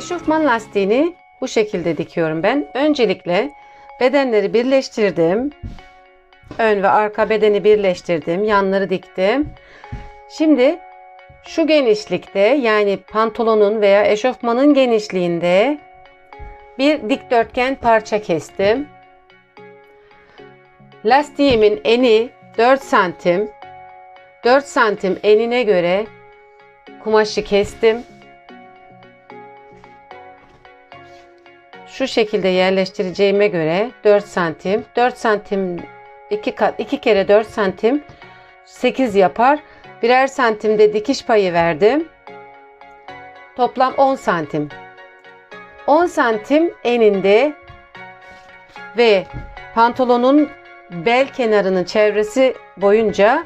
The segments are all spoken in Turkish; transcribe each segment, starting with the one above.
eşofman lastiğini bu şekilde dikiyorum ben. Öncelikle bedenleri birleştirdim. Ön ve arka bedeni birleştirdim. Yanları diktim. Şimdi şu genişlikte yani pantolonun veya eşofmanın genişliğinde bir dikdörtgen parça kestim. Lastiğimin eni 4 santim. 4 santim enine göre kumaşı kestim. Şu şekilde yerleştireceğime göre 4 santim. 4 santim 2 kat 2 kere 4 santim 8 yapar. Birer santimde dikiş payı verdim. Toplam 10 santim. 10 santim eninde ve pantolonun bel kenarının çevresi boyunca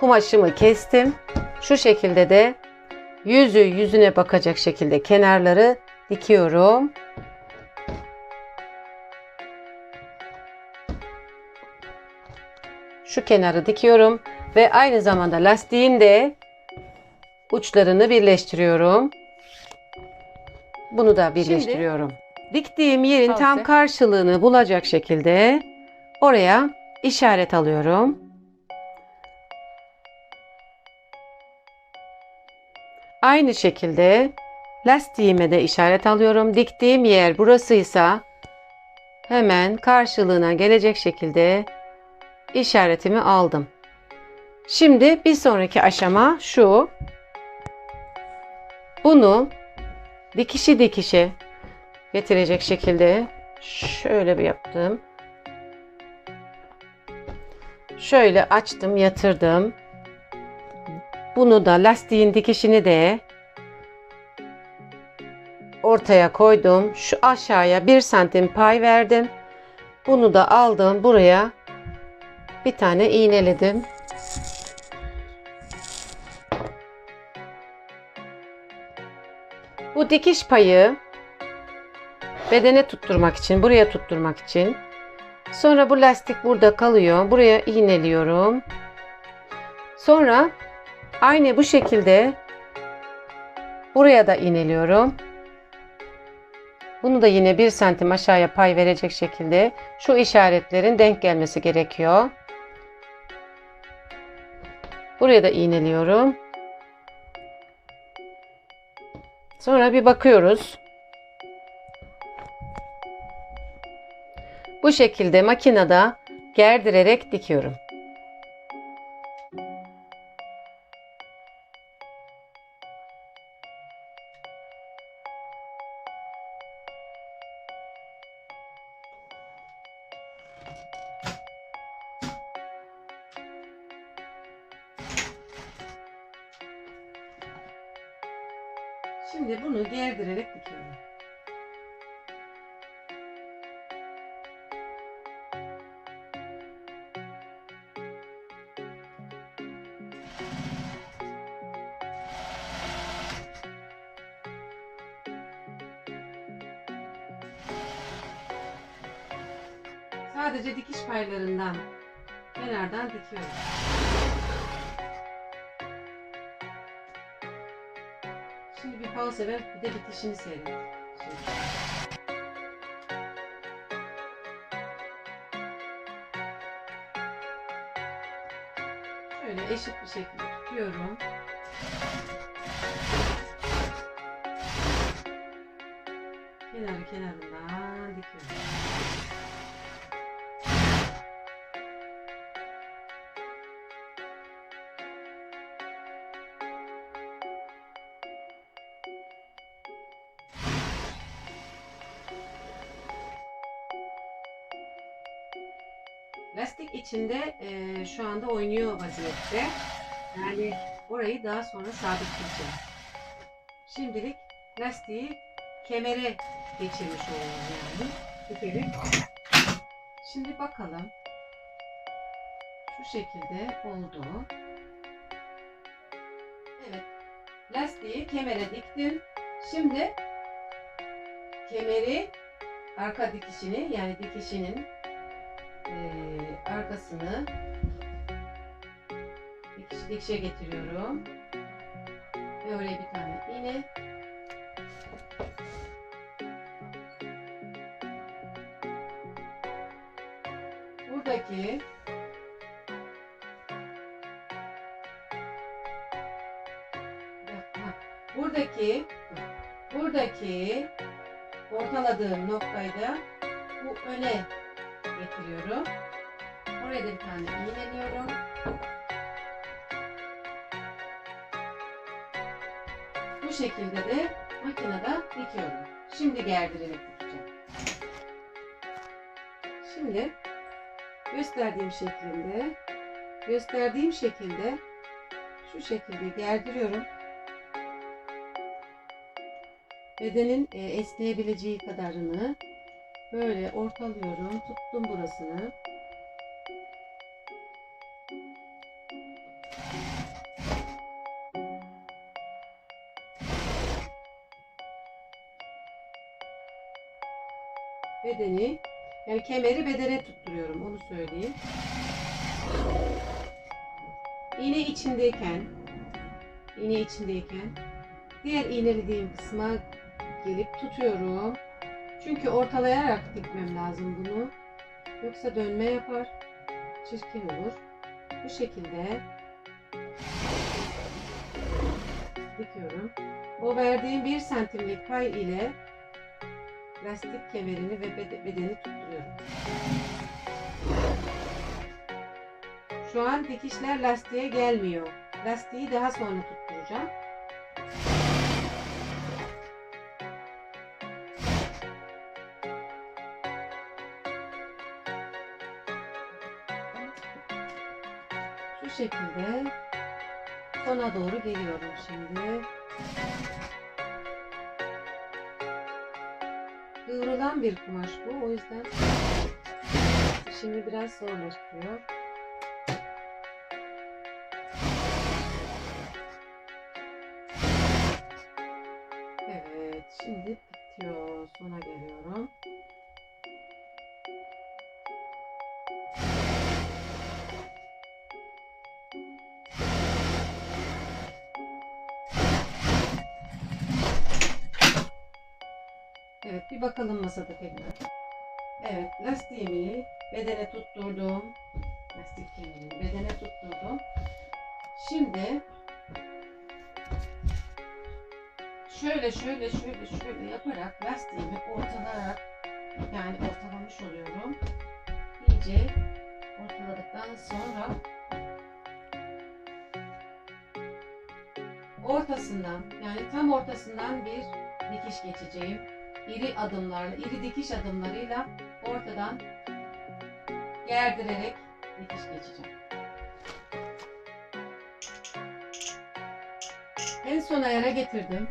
kumaşımı kestim. Şu şekilde de yüzü yüzüne bakacak şekilde kenarları dikiyorum. Şu kenarı dikiyorum ve aynı zamanda lastiğin de uçlarını birleştiriyorum. Bunu da birleştiriyorum. Diktiğim yerin tam Tavsiye. karşılığını bulacak şekilde oraya işaret alıyorum. Aynı şekilde lastiğime de işaret alıyorum. Diktiğim yer burasıysa hemen karşılığına gelecek şekilde işaretimi aldım. Şimdi bir sonraki aşama şu. Bunu dikişi dikişe getirecek şekilde şöyle bir yaptım. Şöyle açtım, yatırdım. Bunu da lastiğin dikişini de ortaya koydum. Şu aşağıya 1 santim pay verdim. Bunu da aldım buraya bir tane iğneledim. Bu dikiş payı bedene tutturmak için, buraya tutturmak için. Sonra bu lastik burada kalıyor. Buraya iğneliyorum. Sonra aynı bu şekilde buraya da iğneliyorum. Bunu da yine 1 santim aşağıya pay verecek şekilde şu işaretlerin denk gelmesi gerekiyor. Buraya da iğneliyorum. Sonra bir bakıyoruz. Bu şekilde makinede gerdirerek dikiyorum. Şimdi bunu gerdirerek dikiyorum. Sadece dikiş paylarından kenardan dikiyorum. Şimdi bir pause ver, bir de bitişini seyret. Şöyle eşit bir şekilde tutuyorum. Kenarı kenarından dikiyorum. Lastik içinde eee, şu anda oynuyor vaziyette. Yani orayı daha sonra sabitleyeceğim. Şimdilik lastiği kemere geçirmiş oluyorum yani. Tüperek. Şimdi bakalım. Şu şekilde oldu. Evet. Lastiği kemere diktim. Şimdi kemeri arka dikişini yani dikişinin ee, arkasını dikiş, dikişe getiriyorum. Ve oraya bir tane iğne. Buradaki buradaki buradaki ortaladığım noktayda bu öne getiriyorum. Oraya da bir tane iğneliyorum. Bu şekilde de makinede dikiyorum. Şimdi gerdirerek dikeceğim. Şimdi gösterdiğim şeklinde gösterdiğim şekilde şu şekilde gerdiriyorum. Bedenin e, esneyebileceği kadarını böyle ortalıyorum. Tuttum burasını. bedeni yani kemeri bedene tutturuyorum onu söyleyeyim. İğne içindeyken iğne içindeyken diğer iğnelediğim kısma gelip tutuyorum. Çünkü ortalayarak dikmem lazım bunu. Yoksa dönme yapar. Çirkin olur. Bu şekilde dikiyorum. O verdiğim 1 santimlik pay ile lastik kemerini ve bede- bedeni tutturuyorum. Şu an dikişler lastiğe gelmiyor. Lastiği daha sonra tutturacağım. Şekilde sona doğru geliyorum şimdi. Kıvrılan bir kumaş bu. O yüzden işimi biraz zorlaştırıyor. Evet, şimdi bitiyor. Sona geliyorum. Bir bakalım masada tekrar. Evet, lastiğimi bedene tutturdum. Lastik kemerini bedene tutturdum. Şimdi şöyle şöyle şöyle şöyle yaparak lastiğimi ortalayarak yani ortalamış oluyorum. İyice ortaladıktan sonra ortasından yani tam ortasından bir dikiş geçeceğim. İri adımlarla, iri dikiş adımlarıyla ortadan gerdirerek dikiş geçeceğim. En son ayara getirdim.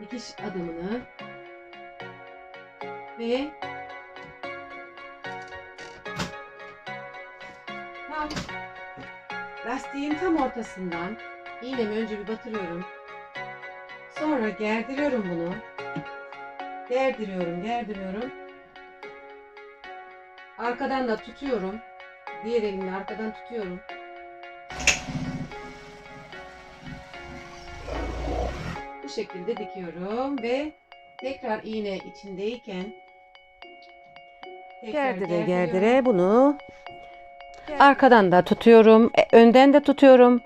Dikiş adımını ve tam lastiğin tam ortasından iğnemi önce bir batırıyorum. Sonra gerdiriyorum bunu. Gerdiriyorum, gerdiriyorum. Arkadan da tutuyorum. Diğer elimle arkadan tutuyorum. Bu şekilde dikiyorum ve tekrar iğne içindeyken tekrar Gerdire gerdire bunu Arkadan da tutuyorum, e, önden de tutuyorum.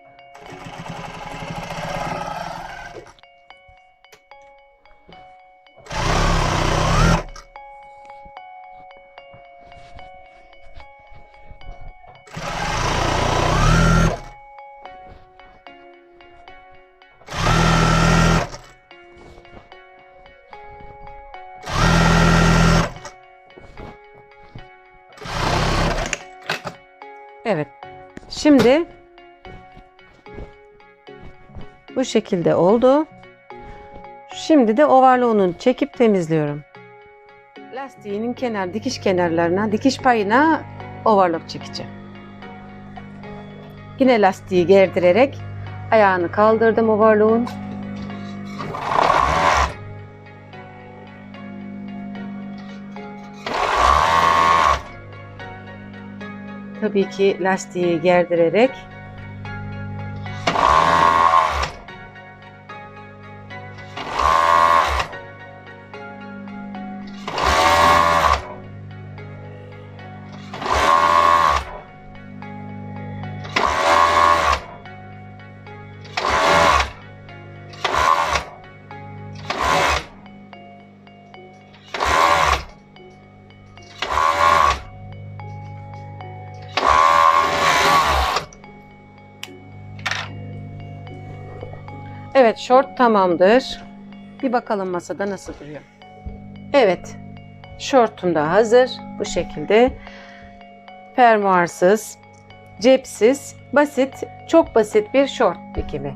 Şimdi bu şekilde oldu. Şimdi de overlock'unu çekip temizliyorum. Lastiğinin kenar dikiş kenarlarına, dikiş payına overlock çekeceğim. Yine lastiği gerdirerek ayağını kaldırdım overlock'un. Tabii ki lastiği gerdirerek Evet şort tamamdır. Bir bakalım masada nasıl duruyor. Evet. Şortum da hazır. Bu şekilde. Fermuarsız, cepsiz, basit, çok basit bir şort dikimi.